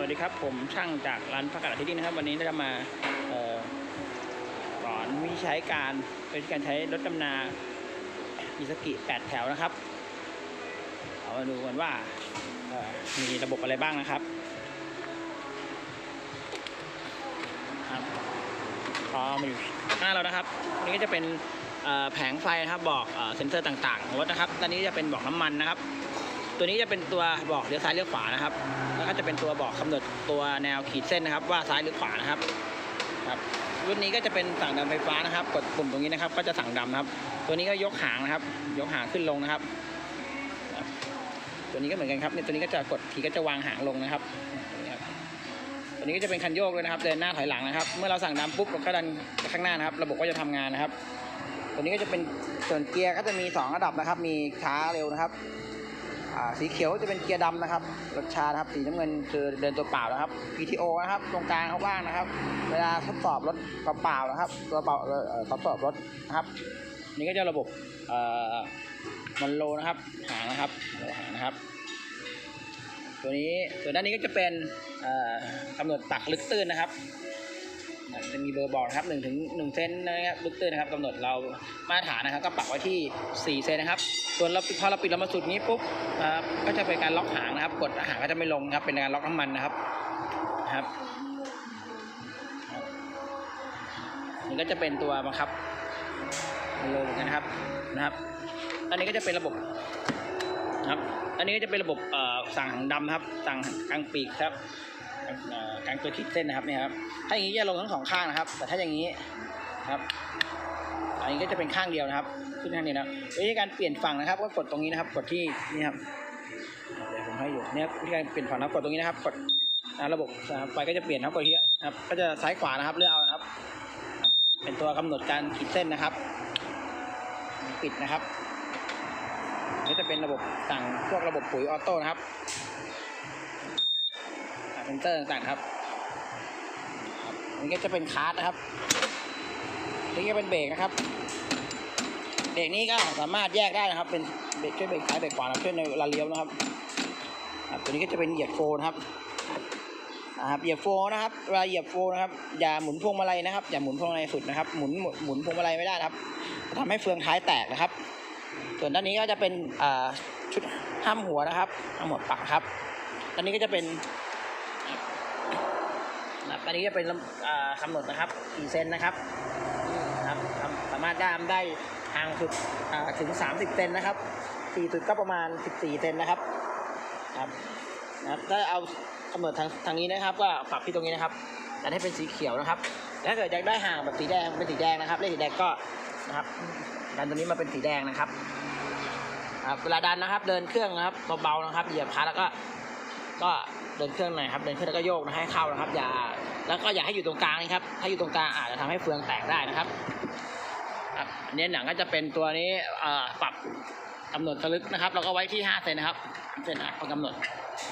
วัสดีครับ ผมช่างจากร้านพักกาดที่นี่นะครับ วันนี้จะมาเอ่อสอนวิธีใช้การเป็นการใช้รถดำนาอิสกิแปดแถวนะครับเอามาดูกันว่ามีระบบอะไรบ้างนะครับครับพอมาอยู่หน้าเรานะครับอันนี้ก็จะเป็นแผงไฟนะครับบอกเซ็นเซอร์ต่างๆของรถนะครับตอนนี้จะเป็นบอกน้ำมันนะครับ ตัวนี้จะเป็นตัวบอกเลี้ยวซ้ายเลี้ยวขวานะครับ แล้วก็จะเป็นตัวบอกกำหนดตัวแนวขีดเส้นนะครับ ว่าซ้ายหรือขวานะครับครับรุ่นนี้ก็จะเป็นสั่งดำไฟฟ้านะครับ กดปุ่มตรงนี้นะครับ ก็จะสั่งดำนะครับ ตัวนี้ก็ยกหางนะครับ ยกหางขึ้นลงนะครับ ตัวนี้ก็เหมือนกันครับเนี่ยตัวนี้ก็จะกดทีก็จะวางหางลงนะครับตัวนี้ก็จะเป็นคันโยกเลยนะครับ เดินหน้าถอยหลังนะครับ เมื่อเราสั่งดำปุ๊บเราก็ดันข้างหน้านะครับ ระบบก็จะทำงานนะครับ ตัวนี้ก็จะเป็นส่วนเกียร์ก็จะมีสองระดับนะครับ มีช้าเร็วนะครับ สีเขียวจะเป็นเกียร์ดำนะครับรถชานะครับสีน้ำเงินคือเดินตัวเปล่านะครับ PTO นะครับ ตรงกลางเขาว่างนะครับ เวลาทดสอบรถเปล่าๆนะครับ ตัวเปล่าทดสอบรถนะครับ นี่ก็จะระบบมันโลนะครับหางนะครับโลหางนะครับ ตัวนี้ส่วนด้านนี้ก็จะเป็นกำหนดตักลึกตื้นนะครับ จะมีเบอร์บอกนะครับหนึ่งถึงหนึ่งเซนนะครับลึกตื้นนะครับกำหนดเรามาตรฐานนะครับก็ปักไว้ที่สี่เซนนะครับ ส่วนเราพอเราปิดเรามาสุดนี้ปุ๊บนะครับก็จะเป็นการล็อกหางนะครับ กดหางก็จะไม่ลงครับเป็นการล็อกน้ำมันนะครับนะครับนี่ก็จะเป็นตัวบังคับมันลงนะครับนะครับ อันนี้ก็จะเป็นระบบนะครับ อันนี้ก็จะเป็นระบบสั่งดำครับ สั่งกลางปีกครับ กางตัวขีดเส้นนะครับเนี่ยครับ ถ้าอย่างนี้จะลงทั้งสองข้างนะครับ แต่ถ้าอย่างนี้ครับ อันนี้ก็จะเป็นข้างเดียวนะครับ ขึ้นข้างนี้นะวิธีการเปลี่ยนฝั่งนะครับ ก็กดตรงนี้นะครับ กดที่นี่ครับเดี๋ยวผมให้อยู่เนี่ยวิธีการเปลี่ยนฝั่งนะครับ กดตรงนี้นะครับ กดระบบไฟก็จะเปลี่ยนนะครับกดที่ครับ ก็จะซ้ายขวานะครับเลือกเอานะครับ เป็นตัวกำหนดการขีดเส้นนะครับ ปิดนะครับนี่จะเป็นระบบสั่งพวกระบบปุ๋ยออโต้นะครับ เซนเตอร์ต่างๆครับครับอันนี้ก็จะเป็นคาร์ดนะครับอันนี่ก็เป็นเบรกนะครับ เบรกนี้ก็สามารถแยกได้นะครับ เป็นเบรกช่วยเบรกซ้ายเบรกขวานะครับช่วยในเวลาเลี้ยวนะครับครับตัวนี้ก็จะเป็นเหยียบโฟนะครับนะครับ เหยียบโฟนะครับเวลาเหยียบโฟนะครับ อย่าหมุนพวงมาลัยนะครับ อย่าหมุนพวงมาลัยสุดนะครับ หมุนหมุนพวงมาลัยไม่ได้ครับจะทำให้เฟืองท้ายแตกนะครับ ส่วนด้านนี้ก็จะเป็นชุดห้ามหัวนะครับห้ามหัวปักครับด้านนี้ก็จะเป็น นะครับอันนี้จะเป็นกำหนดนะครับกี่เซนนะครับครับสามารถด้ามได้ห่างสุดอ่าถึง 30เซนนะครับสี่สุดก็ประมาณ 14เซนนะครับครับนะครับถ้าเอากำหนดทางทางนี้นะครับ ก็ปรับที่ตรงนี้นะครับจะให้เป็นสีเขียวนะครับถ้าเกิดอยากได้ห่างแบบสีแดงเป็นสีแดงนะครับเลขสีแดงก็นะครับดันตัวนี้มาเป็นสีแดงนะครับครับเวลาดันนะครับ เดินเครื่องนะครับเบาๆนะครับเหยียบคลัตช์แล้วก็ก็ เดินเครื่องหน่อยครับเดินเครื่องแล้วก็โยกนะให้เข้านะครับ อย่าแล้วก็อย่าให้อยู่ตรงกลางนะครับ ถ้าอยู่ตรงกลางอาจจะทำให้เฟืองแตกได้นะครับครับอันนี้หนังก็จะเป็นตัวนี้ปรับกำหนดสลึกนะครับแล้วก็ไว้ที่5เซนนะครับเซนนะครับกำหนด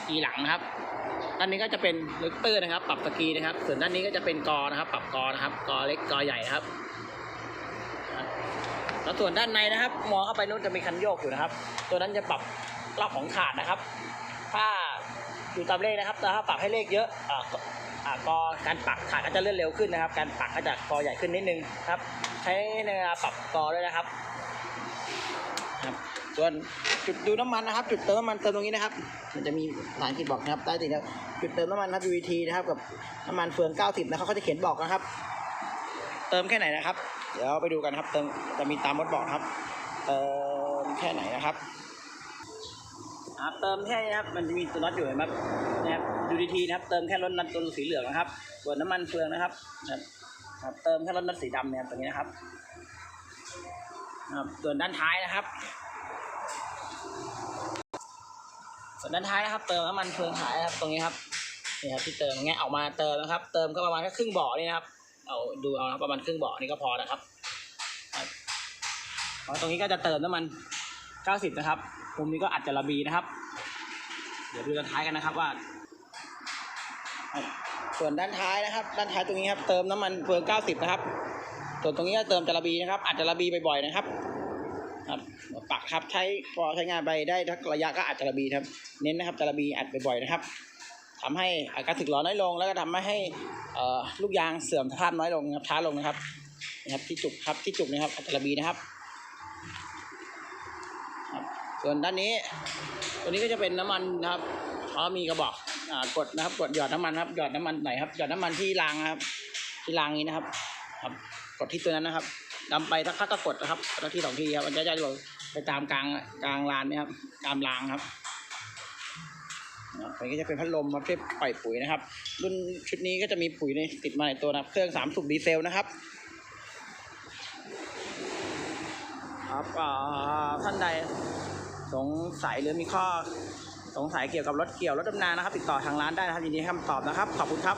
กีหลังนะครับด้านนี้ก็จะเป็นลึกตื้นนะครับ ปรับสกีนะครับ ส่วนด้านนี้ก็จะเป็นกอนะครับ ปรับกอนะครับ กอเล็กกอใหญ่ครับแล้วส่วนด้านในนะครับ มองเข้าไปนู้นจะมีคันโยกอยู่นะครับ ตัวนั้นจะปรับรอบของขาดนะครับ ถ้า อยู่ตามเลขนะครับแต่ถ้าปรับให้เลขเยอะอ่ากอ่ากอการปักขาดก็จะเลื่อนเร็วขึ้นนะครับ การปักก็จะกอใหญ่ขึ้นนิดนึงครับ ใช้ในเวลาปรับกอด้วยนะครับครับส่วนจุดดูน้ำมันนะครับ จุดเติมน้ำมันเติมตรงนี้นะครับ มันจะมีภาษาอังกฤษบอกนะครับใต้ติดนะจุดเติมน้ำมันนะครับ UVT นะครับกับน้ำมันเฟือง 90 นะครับเขาจะเขียนบอกนะครับ เติมแค่ไหนนะครับ เดี๋ยวไปดูกันครับ เติมจะมีตามมดบอกครับ เติมแค่ไหนนะครับ ครับเติมแค่นี้นะครับ มันจะมีตัวน็อตอยู่เห็นไหมครับนะครับดูดีทีนะครับ เติมแค่รถน็อตตัวสีเหลืองนะครับส่วนน้ำมันเฟืองนะครับนะครับ เติมแค่รถน็อตสีดำเนี่ยตัวนี้นะครับครับส่วนด้านท้ายนะครับ ส่วนด้านท้ายนะครับ เติมน้ำมันเฟืองท้ายนะครับตรงนี้ครับนี่ครับที่เติมแงะออกมาเติมนะครับ เติมก็ประมาณแค่ครึ่งบ่อนี่นะครับ เอาดูเอานะครับประมาณครึ่งบ่อนี่ก็พอนะครับครับตรงนี้ก็จะเติมน้ำมัน 90 นะครับ มุมนี้ก็อัดจะระบีนะครับ เดี๋ยวดูด้านท้ายกันนะครับว่า ส่วนด้านท้ายนะครับ ด้านท้ายตรงนี้ครับ เติมน้ำมันเฟือง90 นะครับ ส่วนตรงนี้ก็เติมจระบีนะครับ อัดจะระบีบ่อยๆนะครับครับปักครับใช้พอใช้งานไปได้ทักระยะก็อัดจระบีครับ เน้นนะครับจระบีอัดบ่อยๆนะครับทำให้อาการสึกหรอน้อยลง แล้วก็ทำให้เอลูกยางเสื่อมสภาพน้อยลงครับช้าลงนะครับนะครับที่จุกครับที่จุกนะครับอัตราบีนะครับ ส่วนด้านนี้ ตัวนี้ก็จะเป็นน้ำมันนะครับเขมีกระบอกอ่ากดนะครับ กดหยอดน้ำมันครับหยอดน้ำมันไหนครับหยอดน้ำมันที่รางครับ ที่รางนี้นะครับ ครับ กดที่ตัวนั้นนะครับดำไปสักพักก็กดนะครับกดที่สองทีครับมันจะจะล่นไปตามกลางกลางลานนี่ครับ ตามรางครับอันนี้ก็จะเป็นพัดลมประเภทปล่อยปุ๋ยนะครับ รุ่นชุดนี้ก็จะมีปุ๋ยในติดมาในตัวนะครับ เครื่องสามสูบดีเซลนะครับครับท่านใด สงสัยหรือมีข้อสงสัยเกี่ยวกับรถเกี่ยวรถดำนานะครับ ติดต่อทางร้านได้นะครับยินดีให้คำตอบนะครับ ขอบคุณครับ